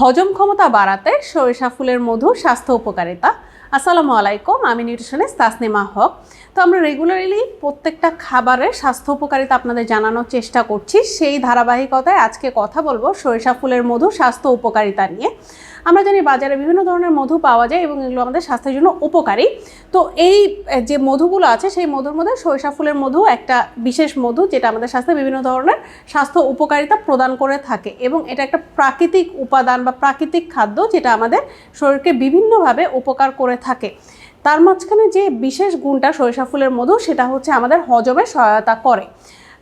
হজম ক্ষমতা বাড়াতে সরিষা ফুলের মধু স্বাস্থ্য উপকারিতা আসসালামু আলাইকুম, আমি নিউট্রিশনিস্ট তাসনিমা হক। তো আমরা রেগুলারলি প্রত্যেকটা খাবারের স্বাস্থ্য উপকারিতা আপনাদের জানানোর চেষ্টা করছি। সেই ধারাবাহিকতায় আজকে কথা বলব সরিষা ফুলের মধু স্বাস্থ্য উপকারিতা নিয়ে। আমরা জানি বাজারে বিভিন্ন ধরনের মধু পাওয়া যায় এবং এগুলো আমাদের স্বাস্থ্যের জন্য উপকারী। তো এই যে মধুগুলো আছে সেই মধুর মধ্যে সরিষা ফুলের মধু একটা বিশেষ মধু যেটা আমাদের স্বাস্থ্যে বিভিন্ন ধরনের স্বাস্থ্য উপকারিতা প্রদান করে থাকে এবং এটা একটা প্রাকৃতিক উপাদান বা প্রাকৃতিক খাদ্য যেটা আমাদের শরীরকে বিভিন্নভাবে উপকার করে থাকে। তার মাঝখানে যে বিশেষ গুণটা সরিষা ফুলের মধু, সেটা হচ্ছে আমাদের হজমে সহায়তা করে।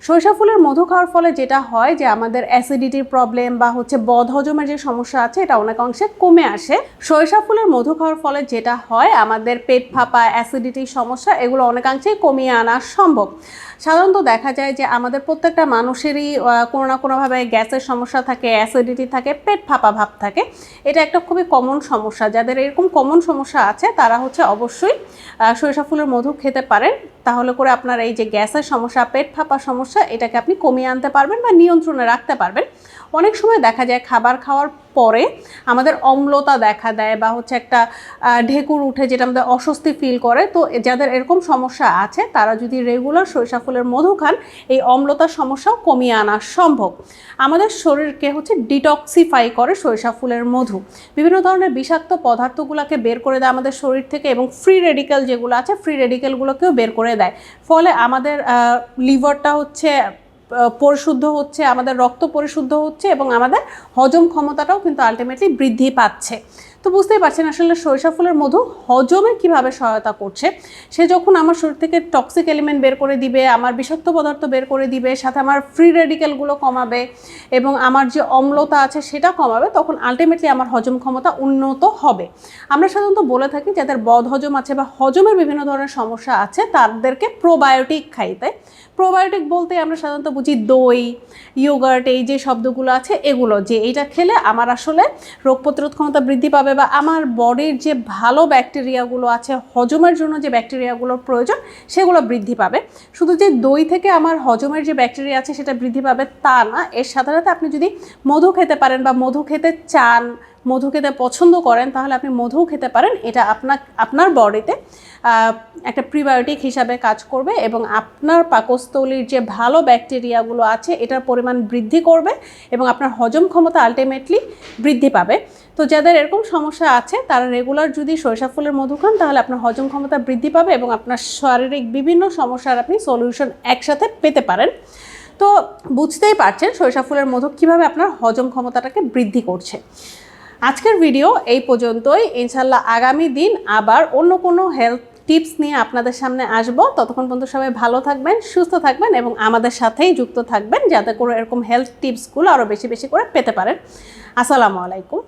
সরিষা ফুলের মধু খাওয়ার ফলে যেটা হয় যে আমাদের অ্যাসিডিটির প্রবলেম বা হচ্ছে বদহজমের যে সমস্যা আছে, এটা অনেক অংশে কমে আসে। সরিষা ফুলের মধু খাওয়ার ফলে যেটা হয়, আমাদের পেট ফাঁপা অ্যাসিডিটির সমস্যা, এগুলো অনেকাংশেই কমিয়ে আনা সম্ভব। সাধারণত দেখা যায় যে আমাদের প্রত্যেকটা মানুষেরই কোনো না কোনোভাবে গ্যাসের সমস্যা থাকে অ্যাসিডিটি থাকে, পেট ফাঁপা ভাব থাকে। এটা একটা খুবই কমন সমস্যা। যাদের এরকম কমন সমস্যা আছে, তারা হচ্ছে অবশ্যই সরিষা ফুলের মধু খেতে পারেন। তাহলে করে আপনার এই যে গ্যাসের সমস্যা, পেট ফাঁপা সমস্যা, এটাকে আপনি কমিয়ে আনতে পারবেন বা নিয়ন্ত্রণে রাখতে পারবেন। অনেক সময় দেখা যায় খাবার খাওয়ার পরে আমাদের অম্লতা দেখা দেয় বা হচ্ছে একটা ঢেকুর উঠে যেটা আমাদের অস্বস্তি ফিল করে। তো যাদের এরকম সমস্যা আছে, তারা যদি রেগুলার সরিষা ফুলের মধু খান, এই অম্লতার সমস্যাও কমিয়ে আনা সম্ভব। আমাদের শরীরকে হচ্ছে ডিটক্সিফাই করে সরিষা ফুলের মধু। বিভিন্ন ধরনের বিষাক্ত পদার্থগুলোকে বের করে দেয় আমাদের শরীর থেকে এবং ফ্রি রেডিক্যাল যেগুলো আছে ফ্রি রেডিক্যালগুলোকেও বের করে দেয়। ফলে আমাদের লিভারটা হচ্ছে পরিশুদ্ধ হচ্ছে, আমাদের রক্ত পরিশুদ্ধ হচ্ছে এবং আমাদের হজম ক্ষমতাটাও কিন্তু আলটিমেটলি বৃদ্ধি পাচ্ছে। তো বুঝতেই পারছেন, আসলে সরিষা ফুলের মধু হজমে কীভাবে সহায়তা করছে? সে যখন আমার শরীর থেকে টক্সিক এলিমেন্ট বের করে দিবে, আমার বিষাক্ত পদার্থ বের করে দিবে, সাথে আমার ফ্রি রেডিক্যালগুলো কমাবে এবং আমার যে অম্লতা আছে সেটা কমাবে, তখন আলটিমেটলি আমার হজম ক্ষমতা উন্নত হবে। আমরা সাধারণত বলে থাকি যাদের বদ হজম আছে বা হজমের বিভিন্ন ধরনের সমস্যা আছে, তাদেরকে প্রোবায়োটিক খাইতে প্রোবায়োটিক বলতে আমরা সাধারণত বুঝি দই ইয়োগার্ট এই যে শব্দগুলো আছে, এগুলো যে এইটা খেলে আমার আসলে রোগ প্রতিরোধ ক্ষমতা বৃদ্ধি পাবে বা আমার বডির যে ভালো ব্যাকটেরিয়াগুলো আছে, হজমের জন্য যে ব্যাকটেরিয়াগুলোর প্রয়োজন, সেগুলো বৃদ্ধি পাবে। শুধু যে দই থেকে আমার হজমের যে ব্যাকটেরিয়া আছে, সেটা বৃদ্ধি পাবে তা না। এর সাথে সাথে আপনি যদি মধু খেতে পারেন বা মধু খেতে চান মধু খেতে পছন্দ করেন, তাহলে আপনি মধু খেতে পারেন। এটা আপনার আপনার বডিতে একটা প্রিবায়োটিক হিসাবে কাজ করবে এবং আপনার পাকস্থলীর যে ভালো ব্যাকটেরিয়াগুলো আছে, এটার পরিমাণ বৃদ্ধি করবে এবং আপনার হজম ক্ষমতা আলটিমেটলি বৃদ্ধি পাবে। তো যাদের এরকম সমস্যা আছে, তারা রেগুলার যদি সরিষা ফুলের মধু খান, তাহলে আপনার হজম ক্ষমতা বৃদ্ধি পাবে এবং আপনার শারীরিক বিভিন্ন সমস্যার আপনি সলিউশন একসাথে পেতে পারেন। তো বুঝতেই পারছেন সরিষা ফুলের মধু কীভাবে আপনার হজম ক্ষমতাটাকে বৃদ্ধি করছে। আজকের ভিডিও এই পর্যন্তই। ইনশাল্লাহ আগামী দিন আবার অন্য কোনো হেলথ টিপস নিয়ে আপনাদের সামনে আসব। ততক্ষণ পর্যন্ত সবাই ভালো থাকবেন, সুস্থ থাকবেন এবং আমাদের সাথেই যুক্ত থাকবেন যাতে করে এরকম হেলথ টিপসগুলো আরও বেশি বেশি করে পেতে পারেন। আসসালামু আলাইকুম।